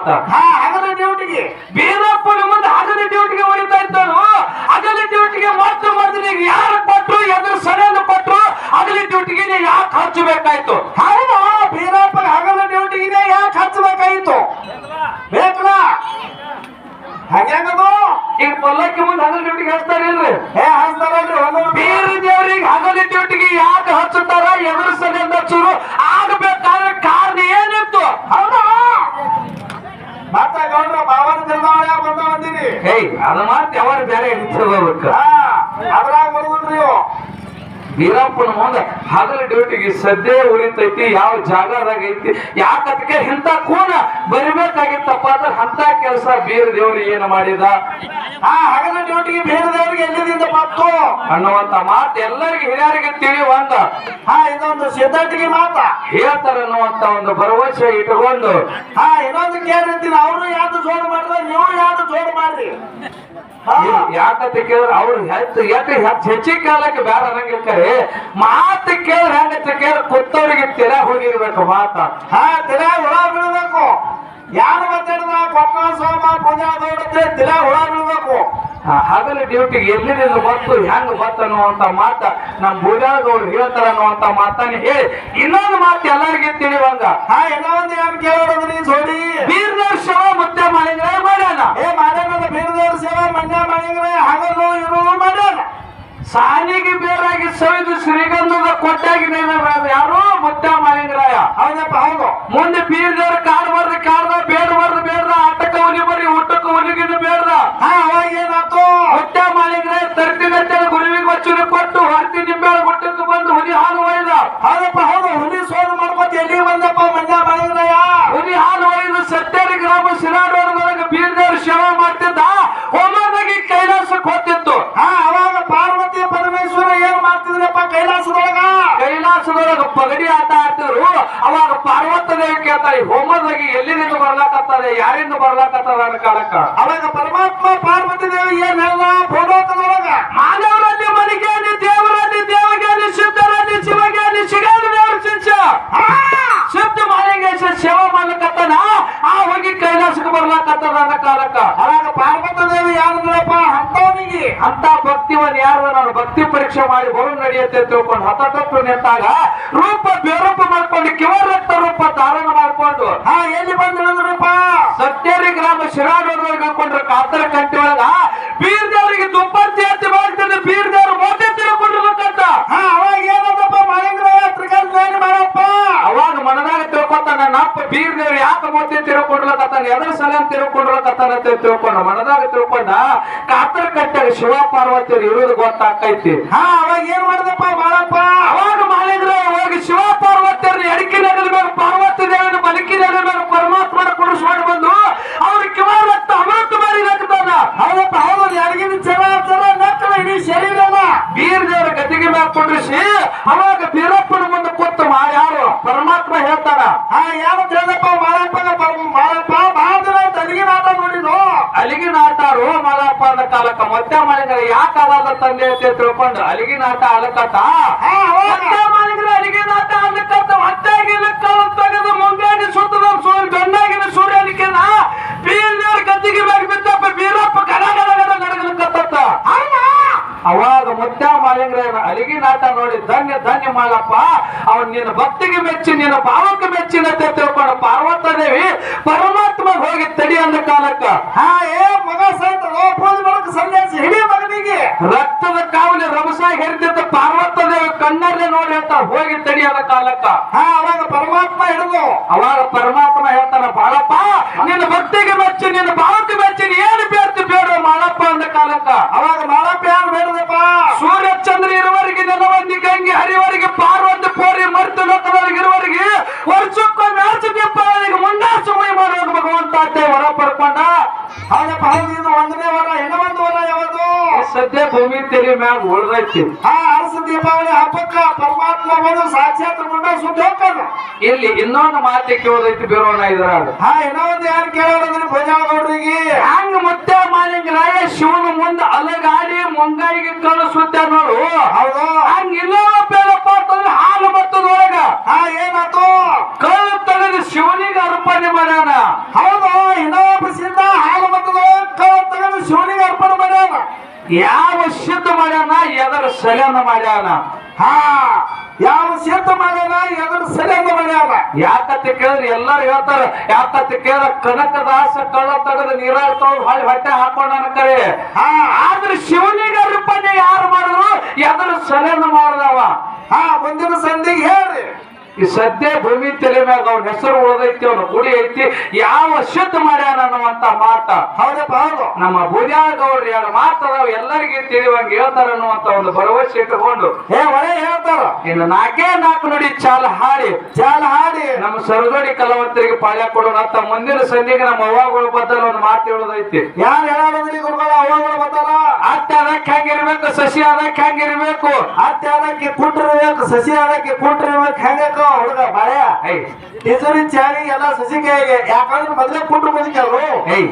ಇರ್ಲಿ ಅದ್ರ ಮಾತ ಹಾ ಹಗಲ ಡ್ಯೂಟಿಗೆ ಬೀರಪ್ಪನ ಮುಂದೆ ಹಗಲ ಡ್ಯೂಟಿಗೆ ಬರೀತಾ ಇದ್ದಾನು ಹಗಲ ಡ್ಯೂಟಿಗೆ ಮತ್ತೆ ಮಾಡಿದ್ರೆ ಈಗ ಯಾರು ಕೊಟ್ರು ಎದುರು ಸರಿಯನ್ನು ಕೊಟ್ರು ಹಗಲ ಡ್ಯೂಟಿಗೆ ನೀ ಯಾಕೆ ಹಚ್ಚಬೇಕಾಯ್ತು ಹೌದಾ ಬೀರಪ್ಪ ಹಗಲ ಡ್ಯೂಟಿಗೆ ಯಾಕೆ ಹಚ್ಚಬೇಕಾಗಿತ್ತು ಬೇಕಲ್ಲ ಹಂಗದು ಈಗ ಪಲ್ಲಕ್ಕಿ ಮುಂದೆ ಹಗಲ ಡ್ಯೂಟಿಗೆ ಹಚ್ತಾರೆ ಇಲ್ರಿ ಏ ಹಚ್ತಾರಲ್ರಿ ಒಂದೊಂದು ಬೀರ ದೇವರಿಗೆ ಹಗಲ ಡ್ಯೂಟಿಗೆ ಯಾಕೆ ಹಚ್ಚುತ್ತಾರ ಎದುರು ಸರಿಯಿಂದ ಹಚ್ಚುರು ಆಗಬೇಕಾದ್ರೆ ಕಾರಣ ಏನಿತ್ತು ಹೌದಾ ಮತ್ತ ಗೌಡ್ರ ಬಾವನ ತಿರ್ದಾವಳ ಬಂದ ಬಂದಿರಿ ಏಯ್ ಅದ ಮಾತು ಯಾವಾಗ ಬೇರೆ ಹಿಡಿತದ ಹಾ ಅದ್ರಾಗ ಬರ್ಬಿಡ್ರಿ ನೀವು ಬೀರಪ್ಪನ ಮುಂದೆ ಹಗಲ ಡ್ಯೂಟಿಗೆ ಸದ್ಯ ಉರಿತೈತಿ, ಯಾವ ಜಾಗದಾಗ ಐತಿ ಯಾಕದಕ್ಕೆ ಇಂಥ ಕೂನ ಬರಿಬೇಕಾಗಿತ್ತಪ್ಪ ಅಂದ್ರೆ ಅಂತ ಕೆಲಸ ಬೇರೆ ದೇವ್ರು ಏನು ಮಾಡಿದ? ಆ ಹಗಲ ಡ್ಯೂಟಿಗೆ ಬೇರೆ ದೇವ್ರಿಗೆ ಎಲ್ಲಿದಿಂದ ಬಂತು ಅನ್ನುವಂತ ಮಾತು ಎಲ್ಲರಿಗೆ ಹಿರಿಯರಿಗೆ ತಿಳಿಯುವ ಹಾ ಇದೊಂದು ಸಿದ್ಧಾರ್ಥಿಗೆ ಮಾತ. ಹೇಳ್ತಾರ ಅನ್ನುವಂತ ಒಂದು ಭರವಸೆ ಇಟ್ಕೊಂಡು ಹಾ, ಇನ್ನೊಂದು ಕೇಳಿರ್ತೀನಿ ಅವರು ಯಾವ್ದು ಜೋಡು ಮಾಡಿದ್ರೆ, ನೀವು ಯಾವ್ದು ಜೋಡು ಮಾಡ್ರಿ. ಯಾಕಂತ ಕೇಳಿದ್ರೆ ಅವ್ರು ಹೆಚ್ಚು ಹೆಚ್ಚು ಹೆಚ್ಚಿಗೆ ಕಾಲಕ್ಕೆ ಬೇಡ ಅನ್ನಂಗಿರ್ತಾರೆ ಮಾತು ಕೇಳಿದ್ರೆ ಹೆಂಗಂತ ಕೇಳ ಕೊಟ್ಟೋರಿಗೆ ತಿರ ಹೋಗಿರ್ಬೇಕು ಮಾತ. ಹಾ ತಿಲ ಹುಳ ಬೀಳ್ಬೇಕು. ಯಾರು ಮಾತಾಡಿದ ಕೊಟ್ಟ ಸೋಮ ಪೂಜಾ ನೋಡಿದ್ರೆ ತಿಲ ಹುಳ ಬೀಳ್ಬೇಕು. ಹಗಲ ಡ್ಯೂಟಿಗೆ ಎಲ್ಲಿಂದ ಬಂತು ಹೆಂಗ್ ಬತ್ತನೋ ಅನ್ನುವಂತ ಮಾತ. ನಮ್ ಬುಜಾಗೌಡ್ರು ಹೇಳ್ತಾರ ಅನ್ನುವಂತ ಮಾತನ್ನ ಹೇಳಿ. ಇನ್ನೊಂದು ಮಾತು ಎಲ್ಲರಿಗೆ ತಿಳಿವಂಗ ಹಾ, ಎಲ್ಲ ಒಂದು ಯಾರು ಕೇಳೋದ್ರಿ ಸೋಡಿ? ಬೀರ್ನವ್ರ ಸೇವಾ ಮತ್ತೆ ಮಾಡಿದ್ರೆ ಮಾಡ್ಯಾನ. ಏ ಮಾಡ್ಯಾನ ಬೀರದೇವ್ರ ಸೇವಾ, ಮನ್ಯ ಮಾಡಿದ್ರೆ ಹಗಲು ಇರೋ ಮಾಡ್ಯಾನ. ಸಾಲಿಗೆ ಬೇರಾಗಿ ಸವಿದು ಶ್ರೀಗಂಧದ ಕೊಟ್ಟಾಗಿ ಯಾರು? ಮುತ್ತ ಮಾಲಿಂಗರಾಯ ಹೌದಪ್ಪ ಹೌದು. ಮುಂದೆ ಬೀರ್ದವ್ರ ಕಾಡ್ದ ಬೇಡ ಬರ್ದು ಬೇಡ್ದ ಆಟಕ್ಕ ಹುಲಿ ಬರ್ರಿ ಊಟಕ್ಕ ಹುಲಿಗಿದ್ದು ಬೇಡ್ದ. ಹಾ ಅವಾಗ ಏನಾಯ್ತು? ಮುತ್ತ ಮಾಲಿಂಗರಾಯ ತರ್ತಿಗತ್ತೆ ಗುರುವಿಗೆ ವಚನ ಕೊಟ್ಟು ಹೊರತಿ ನಿಂಬೆ ಗುಟ್ಟಕ್ಕೆ ಬಂದು ಹುಲಿ ಹಾಲು ಒಯ್ದ. ಹೌದಪ್ಪ ಹೌದು. ಹುಲಿ ಸೋಲು ಮಾಡ್ಕೊತ ಎಲ್ಲಿ ಬಂದಪ್ಪ ಈ ಹೋಮದಾಗಿ ಎಲ್ಲಿಂದ ಬರ್ಲಾಕತ್ತಾರೆ ಯಾರಿಂದ ಬರ್ಲಾಕತ್ತಾರ ಅನ್ನೋ ಕಾಲಕ್ಕ ಅವಾಗ ಪರಮಾತ್ಮ ಪಾರ್ವತಿ ದೇವಿ ಏನ್ ಹೇಳ ಭೂಲೋಕದೊಳಗ? ಮಾನವರಲ್ಲಿ ಮನಿಗೇನಿ ದೇವರಲ್ಲಿ ದೇವಗೇನಿ ಸಿದ್ಧರಲ್ಲಿ ಶಿವಗೇನಿ ಶಿಗಾನಿ ದೇವರ ಶಿಷ್ಯ. ಹಾ! ಶುದ್ಧ ಮಾಲಿಂಗೇಶ ಸೇವಾ ಮಾಡ್ಲಕತ್ತನ ಆ ಹೋಗಿ ಕೈಲಾಸಕ್ಕೆ ಬರ್ಲಾಕತ್ತದ ಅನ್ನೋ ಕಾಲಕ್ಕ ಅವಾಗ ಪಾರ್ವತಿ ದೇವಿ ಯಾರಂದ್ರಪ್ಪ? ಅಂತವನಿಗೆ ಅಂತ ಭಕ್ತಿವನ್ ಯಾರು ನಾನು ಭಕ್ತಿ ಪರೀಕ್ಷೆ ಮಾಡಿ ಬರು ನಡೆಯುತ್ತೆ ತಿಳ್ಕೊಂಡು ತಪ್ಪು ನಿಂತಾಗ ರೂಪ ಬೇರೂಪ ಮಾಡ್ಕೊಂಡು ಕಿವ ರಕ್ತ ರೂಪ ಧಾರಣ ಮಾಡ್ಕೊಂಡು, ಹಾ, ಎಲ್ಲಿ ಬಂದ್ರಪ್ಪ ಸತ್ಯರಿ ಗ್ರಾಮ ಶಿರಾಡೋದ್ರಿಗೆ ಹಾಕೊಂಡ್ರ ಕಾತರ ಕಂಟಿ ಒಳಗ ಬೀರ್ ದೇವರಿಗೆ ದುಪ್ಪತ್ತಿ ಎತ್ತಿ ಮಾಡ್ತಿದ್ರೆ ಬೀರ್ ಹಾ, ಅವಾಗ ತಿಳ್ಕೊಂಡಿರ್ಬೇಕಂತ ಹಾ ಅವಾಗ ಏನದಪ್ಪ ಮಹೇಂದ್ರ ಬೀರ್ದೇವ್ರು ಯಾಕೆ ಮೂರ್ತಿ ತಿಳ್ಕೊಂಡ್ಲಕತ್ತಾನ ಎದ್ರ ಸಲ ತಿಳ್ಕೊಂಡ್ಲಕತ್ತಾನ ಅಂತ ತಿಳ್ಕೊಂಡ. ಮನದಾಗ ತಿಳ್ಕೊಂಡ, ಕಾತರ ಕಟ್ಟಾಗ ಶಿವ ಪಾರ್ವತಿ ಇರೋದು ಗೊತ್ತಾಕೈತಿ ಹಾ, ಅವಾಗ ಏನ್ ಮಾಡಿದಪ್ಪ ಬಾಳಪ್ಪ? ಅವಾಗ ಮಾಡಿದ್ರೆ ಅವಾಗ ಶಿವ ಪಾರ್ವತಿಯರನ್ನ ಎಡಕಿ ನಗಲ್ಬೇಕು ಪಾರ್ವತಿ ದೇವನ ಬಲಕಿ ನಗಲ್ಬೇಕು ಪರಮಾತ್ಮನ ಕುಡಿಸ್ಕೊಂಡು ಬಂದು ಅವ್ರ ಕಿವ ರಕ್ತ ಅಮೃತ ಮಾಡಿ ನಗ್ತಾನ. ಹೌದಪ್ಪ, ಹೌದು ಎಡಗಿನ ಚರ ಚರ ನಕ್ಕಳ ಇಡೀ ಶರೀರನ. ಬೀರ್ ದೇವರ ಗತಿಗೆ ಮ್ಯಾಗ ಕುಂಡ್ರಿಸಿ, ಅವಾಗ ಬೀರಪ್ಪನ ಮುಂದೆ ಕೂತು ಮಾ ಯಾರು ಪರಮಾತ್ಮ ಹೇಳ್ತಾರ ಹಾ ಯಾವ ತಿಳಿದಪ್ಪ ಮಾರಪ್ಪ ಬಾಳಪ್ಪ ಬಹಳ ದಿನ ಆಯ್ತು ಅಡಿಗೆ ನಾಟ ನೋಡಿದ್ರು ಅಲಿಗಿ ರೋ ಮಲಪ್ಪ ಅಂದ ಕಾಲಕ್ಕ ಮತ್ತೆ ಮಾಡಿದ್ರೆ ಯಾಕೆ ಅದಾದ ತಂದೆ ಅಂತ ತಿಳ್ಕೊಂಡು ಅಲಿಗಿ ನಾಟ ಅಲಕತ್ತ ಮಾಡಿದ್ರೆ ಅಲಿಗಿನ ಆಟ ಅಲಕತ್ತ ಮತ್ತೆ ತೆಗೆದು ಮುಂಗಾಡಿ ಸುತ್ತದ ಸೂರ್ಯ ಬೆನ್ನಾಗಿನ ಸೂರ್ಯನಿಕೆನ ಬೀರ್ ಕತ್ತಿಗೆ ಮ್ಯಾಗ ಬಿದ್ದಪ್ಪ ಬೀರಪ್ಪ ಗಡ ಗಡ ಗಡ ನಡಗಲಕತ್ತ ಅವಾಗ ಮುದ್ದ ಅಲಿಗಿ ನಾಟ ನೋಡಿ ಧನ್ಯ ಧನ್ಯ ಮಾಲಪ್ಪ ಅವನ್ ನಿನ್ನ ಭಕ್ತಿಗೆ ಮೆಚ್ಚಿ ನಿನ್ನ ಭಾವಕ್ಕೆ ಮೆಚ್ಚಿನಂತೆ ತಿಳ್ಕೊಂಡು ಪಾರ್ವತ ದೇವಿ ಪರಮಾತ್ಮ ಹೋಗಿ ತಡಿ ಅಂದ ಕಾಲಕ್ಕ. ಹಾ ಏ ಮಗ ಸಹಿತ ಸನ್ಯಾಸಿ ಹಿಡಿ ಮಗನಿಗೆ. ರಕ್ತದ ಕಾವಲಿ ರಭಸಾಗಿ ಹೆರಿದಿದ್ದ ಪಾರ್ವತ ದೇವಿ ಕಣ್ಣಲ್ಲೇ ನೋಡಿ ಹೇಳ್ತಾರ ಹೋಗಿ ತಡಿ ಅಂದ ಕಾಲಕ್ಕ. ಹಾ ಅವಾಗ ಪರಮಾತ್ಮ ಹಿಡಿದು. ಅವಾಗ ಪರಮಾತ್ಮ ಹೇಳ್ತಾನ ಬಾಳಪ್ಪ ನಿನ್ನ ಭಕ್ತಿಗೆ ಮೆಚ್ಚಿ ನಿನ್ನ ಭಾವಕ್ಕೆ ಮೆಚ್ಚಿ ಏನು ಮಾಡಪ್ಪ ಅಂದ ಕಾಲಕ್ಕ ಅವಾಗ ಬಾಳಪ್ಪ ಯಾರು ಬೇಡದಪ್ಪ ಸೂರ್ಯ ಚಂದ್ರ ಇರುವವರೆಗೆ ನೆಲವಂದಿ ಗಂಗೆ ಹರಿವರೆಗೆ ಪಾರ್ವಂತ ಪೋರಿ ಮರ್ತು ಲೋಕದವರೆಗೆ ಇರುವವರೆಗೆ ವರ್ಷಕ್ಕೊಮ್ಮೆ ಅರ್ಚ ದೀಪಾವಳಿಗೆ ಮುಂದಾಸು ಮೈ ಮಾಡುವಾಗ ಭಗವಂತ ಅತ್ತೆ ಹೊರ ಪಡ್ಕೊಂಡ ಹೌದಪ್ಪ ಹೌದು ಸದ್ಯ ಭೂಮಿ ತೆರಿ ಮ್ಯಾಗ ಉಳ್ದೈತಿ. ಆ ಅರಸ ದೀಪಾವಳಿ ಹಬ್ಬಕ್ಕ ಪರಮಾತ್ಮ ಬಂದು ಸಾಕ್ಷಾತ್ ಮುಂಡ ಸುದ್ದಿ ಹೋಗ್ತಾನ ಇಲ್ಲಿ ಇನ್ನೊಂದು ಮಾತೆ ಕೇಳೋದೈತಿ ಬೇರೋಣ ಇದ್ರಾಗ. ಹಾ ಏನೋ ಒಂದು ಯಾರು ಕೇಳೋದ್ರಿ ಭೋಜನಗೌಡ್ರಿಗೆ. ಹಂಗ ಮತ್ತೆ ಮಾಲಿಂಗರಾಯ ಶಿವನ ಮುಂದೆ ಅಲಗಾಡಿ ಮುಂಗಾಯಿಗೆ ಕಳಿಸುತ್ತೆ ನೋಡು. ಹೌದು. ಹಂಗ ಇಲ್ಲ ಬೇಡಪ್ಪ ಅಂತಂದ್ರೆ ಹಾಲು ಮತ್ತದೊಳಗ ಹಾ ಏನಾತು ಕಳ್ಳು ತೆಗೆದು ಶಿವನಿಗೆ ಅರ್ಪಣೆ ಮಾಡ್ಯಾನ ಹೌದು ಇನ್ನೊಬ್ಬ ಸಿದ್ಧ ಹಾಲು ಮತ್ತದ ಕಳ್ಳು ತೆಗೆದು ಶಿವನಿಗೆ ಅರ್ಪಣೆ ಮಾಡ್ಯಾನ ಯಾವ ಸಿದ್ಧ ಮಾಡ್ಯಾನ, ಎದರ ಸಲನ ಮಾಡ್ಯಾನ. ಹಾ, ಯಾವ ಸಿದ್ಧ ಮಾಡ್ಯಾನ, ಎದರ ಸರಿಯಾದ ಮಾಡ್ಯಾನ. ಯಾಕಂತ ಕೇಳಿದ್ರೆ ಎಲ್ಲರೂ ಹೇಳ್ತಾರ, ಯಾಕಂತ ಕೇಳಿದ್ರೆ ಕನಕದಾಸ ಕಳ್ಳ ತಗದು ನೀರಾಗ ತೊಳೆದು ಹೊಳ್ಳಿ ಹೊಟ್ಟೆ ಹಾಕೊಂಡನ ಕರೆ. ಹಾ, ಆದ್ರೆ ಶಿವನಿಗೆ ಅರ್ಪಣೆ ಯಾರು ಮಾಡಿದ್ರು? ಎದರ ಸಲನ ಮಾಡ್ದವ. ಹಾ, ಮುಂದಿನ ಸಂಧಿಗೆ ಹೇಳ್ರಿ. ಈ ಸದ್ಯ ಭೂಮಿ ತಲೆ ಮ್ಯಾಗ ಅವ್ನ ಹೆಸರು ಉಳ್ದೈತಿ ಅವ್ನ ಗುಡಿ ಐತಿ ಯಾವ ಶುದ್ಧ ಮಾಡ್ಯಾನ ಅನ್ನುವಂತ ಮಾತ. ಹೌದಪ್ಪ ಹೌದು. ನಮ್ಮ ಗೌಡ್ರು ಎರಡು ಮಾತದಾವ ಎಲ್ಲರಿಗೆ ತಿಳಿಯುವಂಗ ಹೇಳ್ತಾರ ಅನ್ನುವಂತ ಒಂದು ಭರವಸೆ ಇಟ್ಟುಕೊಂಡು. ಹೇ ಒಳ್ಳೆ ಹೇಳ್ತಾರ. ಇನ್ನು ನಾಕೇ ನಾಲ್ಕು ನುಡಿ ಚಾಲ ಹಾಡಿ. ಚಾಲ ಹಾಡಿ. ನಮ್ಮ ಸರದೋಡಿ ಕಲಾವಂತರಿಗೆ ಪಾಳ್ಯ ಕೊಡೋಣ. ಅಂತ ಮುಂದಿನ ಸಂಧಿಗೆ ನಮ್ಮ ಅವ್ವಗಳ ಬದಲ ಒಂದು ಮಾತು ಹೇಳೋದೈತಿ. ಯಾರು ಹೇಳೋದ್ರಿ ಗುರುಗಳ ಅವಾಗಳು ಬದಲ ಅತ್ತೆ ಅದಕ್ಕೆ ಹೆಂಗಿರ್ಬೇಕು ಸಸಿ ಅದಕ್ಕೆ ಹೆಂಗಿರ್ಬೇಕು ಅತ್ತೆ ಅದಕ್ಕೆ ಕುಟ್ರಿರ್ಬೇಕು ಸಸಿ ಅದಕ್ಕೆ ಕುಟ್ರಿರ್ಬೇಕು ಹೆಂಗಕ್ಕ ಹುಡುಗ ಬಾಳೆ. ಐ ಚಾರಿ ಎಲ್ಲ ಸಸಿ ಕೈಗೆ ಯಾಕಂದ್ರೆ ಮೊದಲೇ ಕುಟ್ರು ಬದುಕಲ್ರು ಅವರು.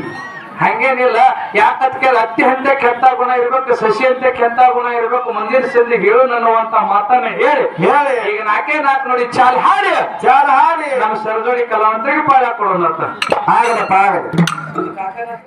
ಹಂಗೇನಿಲ್ಲ. ಯಾಕತ್ಕೆ ಅತ್ತಿ ಹಂತೆ ಕೆಟ್ಟ ಗುಣ ಇರ್ಬೇಕು ಸಸಿ ಅಂತೆ ಕೆಟ್ಟ ಗುಣ ಇರ್ಬೇಕು ಮಂದಿರ ಸಂದಿ ಹೇಳು ಅನ್ನುವಂತ ಮಾತನ್ನ ಹೇಳಿ. ಹೇಳಿ. ಈಗ ನಾಕೇ ನಾಕ್ ನೋಡಿ ಚಾಲ್ ಹಾಡಿ. ಚಾಲ್ ಹಾಡಿ. ನಮ್ಮ ಸರ್ಜೋಡಿ ಕಲಾವಂತರಿಗೆ ಪಾಳ ಕೊಡೋಣ ಅಂತ ಆಗದಪ್ಪ ಆಗದ